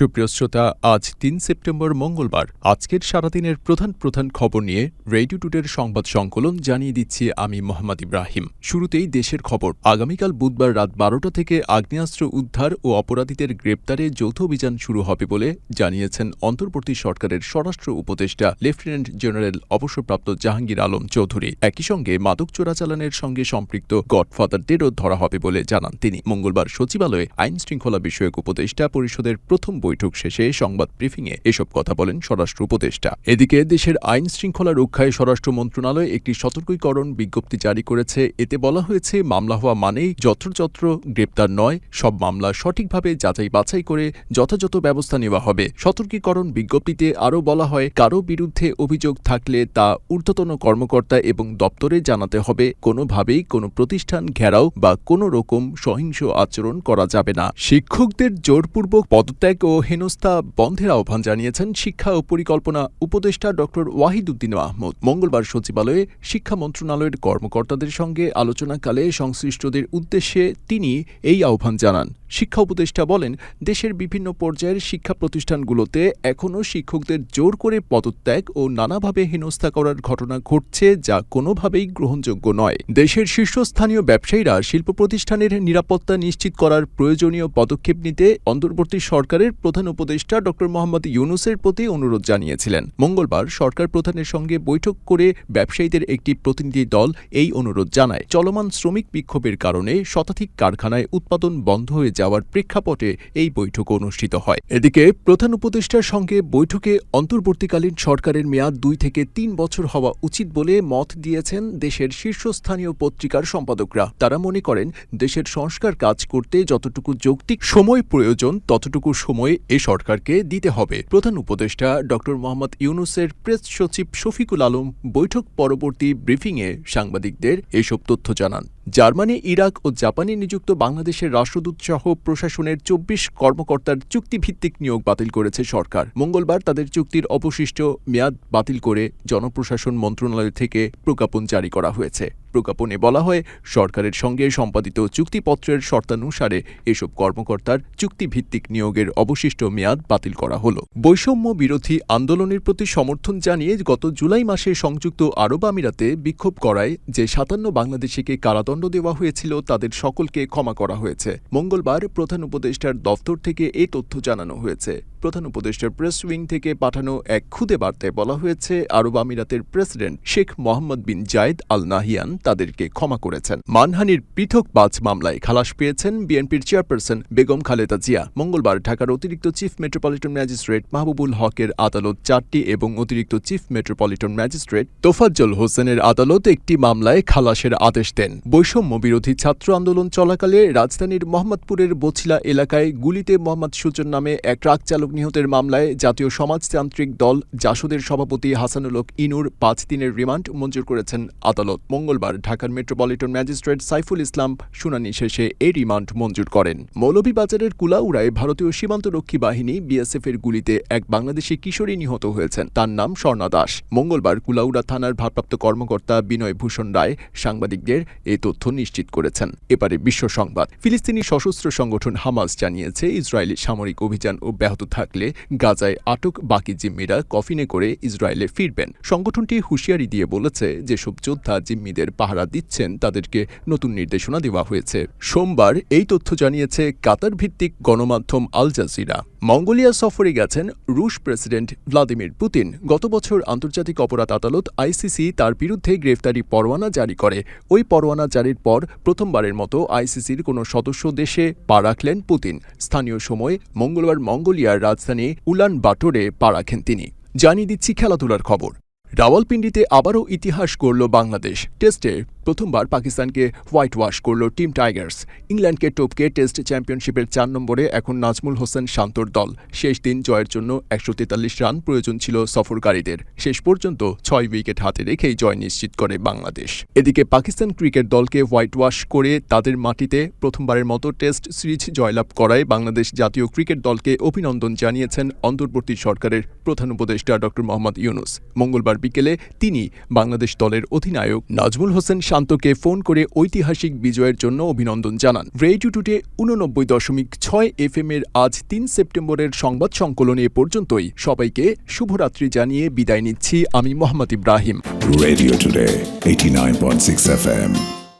সুপ্রিয় শ্রোতা, আজ তিন সেপ্টেম্বর মঙ্গলবার। আজকের সারাদিনের প্রধান প্রধান খবর নিয়ে রেডিও টুডের সংবাদ সংকলন জানিয়ে দিচ্ছি আমি মোহাম্মদ ইব্রাহিম। শুরুতেই দেশের খবর। আগামীকাল বুধবার রাত বারোটা থেকে আগ্নেয়াস্ত্র উদ্ধার ও অপরাধীদের গ্রেপ্তারে যৌথ অভিযান শুরু হবে বলে জানিয়েছেন অন্তর্বর্তী সরকারের স্বরাষ্ট্র উপদেষ্টা, লেফটেন্যান্ট জেনারেল অবসরপ্রাপ্ত জাহাঙ্গীর আলম চৌধুরী। একই সঙ্গে মাদক চোরাচালানের সঙ্গে সম্পৃক্ত গডফাদারদেরও ধরা হবে বলে জানান তিনি। মঙ্গলবার সচিবালয়ে আইন শৃঙ্খলা বিষয়ক উপদেষ্টা পরিষদের প্রথম বৈঠক শেষে সংবাদ ব্রিফিংয়ে এসব কথা বলেন স্বরাষ্ট্র উপদেষ্টা। এদিকে দেশের আইন শৃঙ্খলা রক্ষায় স্বরাষ্ট্র মন্ত্রণালয় একটি সতর্কীকরণ বিজ্ঞপ্তি জারি করেছে। এতে বলা হয়েছে, মামলা হওয়া মানেই যত্রযত্র গ্রেপ্তার নয়, সব মামলা সঠিকভাবে যাচাই বাছাই করে যথাযথ ব্যবস্থা নেওয়া হবে। সতর্কীকরণ বিজ্ঞপ্তিতে আরও বলা হয়, কারও বিরুদ্ধে অভিযোগ থাকলে তা ঊর্ধ্বতন কর্মকর্তা এবং দপ্তরে জানাতে হবে। কোনোভাবেই কোনো প্রতিষ্ঠান ঘেরাও বা কোনো রকম সহিংস আচরণ করা যাবে না। শিক্ষকদের জোরপূর্বক পদত্যাগ ও হেনস্থা বন্ধের আহ্বান জানিয়েছেন শিক্ষা ও পরিকল্পনা উপদেষ্টা ড. ওয়াহিদুদ্দিন মাহমুদ। মঙ্গলবার সচিবালয়ে শিক্ষা মন্ত্রণালয়ের কর্মকর্তাদের সঙ্গে আলোচনাকালে সংশ্লিষ্টদের উদ্দেশ্যে তিনি এই আহ্বান জানান। শিক্ষা উপদেষ্টা বলেন, দেশের বিভিন্ন পর্যায়ের শিক্ষা প্রতিষ্ঠানগুলোতে এখনও শিক্ষকদের জোর করে পদত্যাগ ও নানাভাবে হেনস্থা করার ঘটনা ঘটছে যা কোনোভাবেই গ্রহণযোগ্য নয়। দেশের শীর্ষস্থানীয় ব্যবসায়ীরা শিল্প প্রতিষ্ঠানের নিরাপত্তা নিশ্চিত করার প্রয়োজনীয় পদক্ষেপ নিতে অন্তর্বর্তী সরকারের প্রধান উপদেষ্টা ড. মোহাম্মদ ইউনুসের প্রতি অনুরোধ জানিয়েছিলেন। মঙ্গলবার সরকার প্রধানের সঙ্গে বৈঠক করে ব্যবসায়ীদের একটি প্রতিনিধি দল এই অনুরোধ জানায়। চলমান শ্রমিক বিক্ষোভের কারণে শতাধিক কারখানায় উৎপাদন বন্ধ হয়ে যাওয়ার প্রেক্ষাপটে এই বৈঠক অনুষ্ঠিত হয়। এদিকে প্রধান উপদেষ্টার সঙ্গে বৈঠকে অন্তর্বর্তীকালীন সরকারের মেয়াদ দুই থেকে তিন বছর হওয়া উচিত বলে মত দিয়েছেন দেশের শীর্ষস্থানীয় পত্রিকার সম্পাদকরা। তারা মনে করেন, দেশের সংস্কার কাজ করতে যতটুকু যৌক্তিক সময় প্রয়োজন, ততটুকু সময় এ সরকারকে দিতে হবে। প্রধান উপদেষ্টা ড মোহাম্মদ ইউনুসের প্রেস সচিব শফিকুল আলম বৈঠক পরবর্তী ব্রিফিংয়ে সাংবাদিকদের এসব তথ্য জানান। জার্মানি, ইরাক ও জাপানে নিযুক্ত বাংলাদেশের রাষ্ট্রদূত সহ প্রশাসনের চব্বিশ কর্মকর্তার চুক্তিভিত্তিক নিয়োগ বাতিল করেছে সরকার। মঙ্গলবার তাদের চুক্তির অবশিষ্ট মেয়াদ বাতিল করে জনপ্রশাসন মন্ত্রণালয় থেকে প্রজ্ঞাপন জারি করা হয়েছে। প্রজ্ঞাপনে বলা হয়, সরকারের সঙ্গে সম্পাদিত চুক্তিপত্রের শর্তানুসারে এসব কর্মকর্তার চুক্তিভিত্তিক নিয়োগের অবশিষ্ট মেয়াদ বাতিল করা হল। বৈষম্য বিরোধী আন্দোলনের প্রতি সমর্থন জানিয়ে গত জুলাই মাসে সংযুক্ত আরব আমিরাতে বিক্ষোভ করায় যে সাতান্ন বাংলাদেশিকে কারাদণ্ড দেওয়া হয়েছিল, তাদের সকলকে ক্ষমা করা হয়েছে। মঙ্গলবার প্রধান উপদেষ্টার দফতর থেকে এ তথ্য জানানো হয়েছে। প্রধান উপদেষ্টার প্রেস উইং থেকে পাঠানো এক খুদে বার্তায় বলা হয়েছে, আরব আমিরাতের president Sheikh Mohammed bin Zayed Al Nahyan তাদেরকে ক্ষমা করেছেন। মানহানির পৃথক বাজ মামলায় খালাস পেয়েছেন বিএনপির চেয়ারপারসন বেগম খালেদা জিয়া। মঙ্গলবার ঢাকার অতিরিক্ত চিফ মেট্রোপলিটন ম্যাজিস্ট্রেট মাহবুবুল হকের আদালত চারটি এবং অতিরিক্ত চিফ মেট্রোপলিটন ম্যাজিস্ট্রেট তোফাজ্জল হোসেনের আদালত একটি মামলায় খালাসের আদেশ দেন। বৈষম্য বিরোধী ছাত্র আন্দোলন চলাকালে রাজধানীর মোহাম্মদপুরের বছিলা এলাকায় গুলিতে মোহাম্মদ সুজন নামে এক ট্রাক চালক নিহতের মামলায় জাতীয় সমাজতান্ত্রিক দল জাসদের সভাপতি হাসানুল হক ইনুর পাঁচ দিনের রিমান্ড মঞ্জুর করেছেন আদালত। মঙ্গলবার ঢাকার মেট্রোপলিটন ম্যাজিস্ট্রেট সাইফুল ইসলাম শুনানি শেষে এই রিমান্ড মঞ্জুর করেন। মৌলভীবাজারের কুলাউড়ায় ভারতীয় সীমান্তরক্ষী বাহিনী বিএসএফ এর গুলিতে এক বাংলাদেশি কিশোরী নিহত হয়েছেন। তার নাম স্বর্ণা দাস। মঙ্গলবার কুলাউড়া থানার ভারপ্রাপ্ত কর্মকর্তা বিনয় ভূষণ রায় সাংবাদিকদের এই তথ্য নিশ্চিত করেছেন। এবারে বিশ্ব সংবাদ। ফিলিস্তিনি সশস্ত্র সংগঠন হামাস জানিয়েছে, ইসরায়েলি সামরিক অভিযান অব্যাহত থাকলে গাজায় আটক বাকি জিম্মিরা কফিনে করে ইসরায়েলে ফিরবেন। সংগঠনটি হুঁশিয়ারি দিয়ে বলেছে যেসব যোদ্ধা জিম্মিদের পাহারা দিচ্ছেন, তাদেরকে নতুন নির্দেশনা দেওয়া হয়েছে। সোমবার এই তথ্য জানিয়েছে কাতার ভিত্তিক গণমাধ্যম আল জাজিরা। মঙ্গোলিয়া সফরে গেছেন রুশ প্রেসিডেন্ট ভ্লাদিমির পুতিন। গত বছর আন্তর্জাতিক অপরাধ আদালত আইসিসি তার বিরুদ্ধে গ্রেফতারি পরোয়ানা জারি করে। ওই পরোয়ানা জারির পর প্রথমবারের মতো আইসিসির কোনো সদস্য দেশে পা রাখলেন পুতিন। স্থানীয় সময় মঙ্গলবার মঙ্গোলিয়ার রাজধানী উলান বাটোরে পা রাখেন তিনি। জানিয়ে দিচ্ছি খেলাধুলার খবর। রাওয়ালপিন্ডিতে আবারও ইতিহাস গড়ল বাংলাদেশ। টেস্টে প্রথমবার পাকিস্তানকে হোয়াইট ওয়াশ করল টিম টাইগার্স। ইংল্যান্ডকে টপকে টেস্ট চ্যাম্পিয়নশিপের চার নম্বরে এখন নাজমুল হোসেন শান্তর দল। শেষ দিন জয়ের জন্য একশো তেতাল্লিশ রান প্রয়োজন ছিল সফরকারীদের। শেষ পর্যন্ত ছয় উইকেট হাতে রেখেই জয় নিশ্চিত করে বাংলাদেশ। এদিকে পাকিস্তান ক্রিকেট দলকে হোয়াইট ওয়াশ করে তাদের মাটিতে প্রথমবারের মতো টেস্ট সিরিজ জয়লাভ করায় বাংলাদেশ জাতীয় ক্রিকেট দলকে অভিনন্দন জানিয়েছেন অন্তর্বর্তী সরকারের প্রধান উপদেষ্টা ড মোহাম্মদ ইউনুস। মঙ্গলবার বিকেলে তিনি বাংলাদেশ দলের অধিনায়ক নাজমুল হোসেন শান্তকে ফোন করে ঐতিহাসিক বিজয়ের জন্য অভিনন্দন জানান। রেডিও টুটে উননব্বই দশমিক ছয় এফ এর আজ তিন সেপ্টেম্বরের সংবাদ সংকলন এ পর্যন্তই। সবাইকে শুভরাত্রি জানিয়ে বিদায় নিচ্ছি আমি Mohammad Ibrahim. Radio Today, 89.6 FM.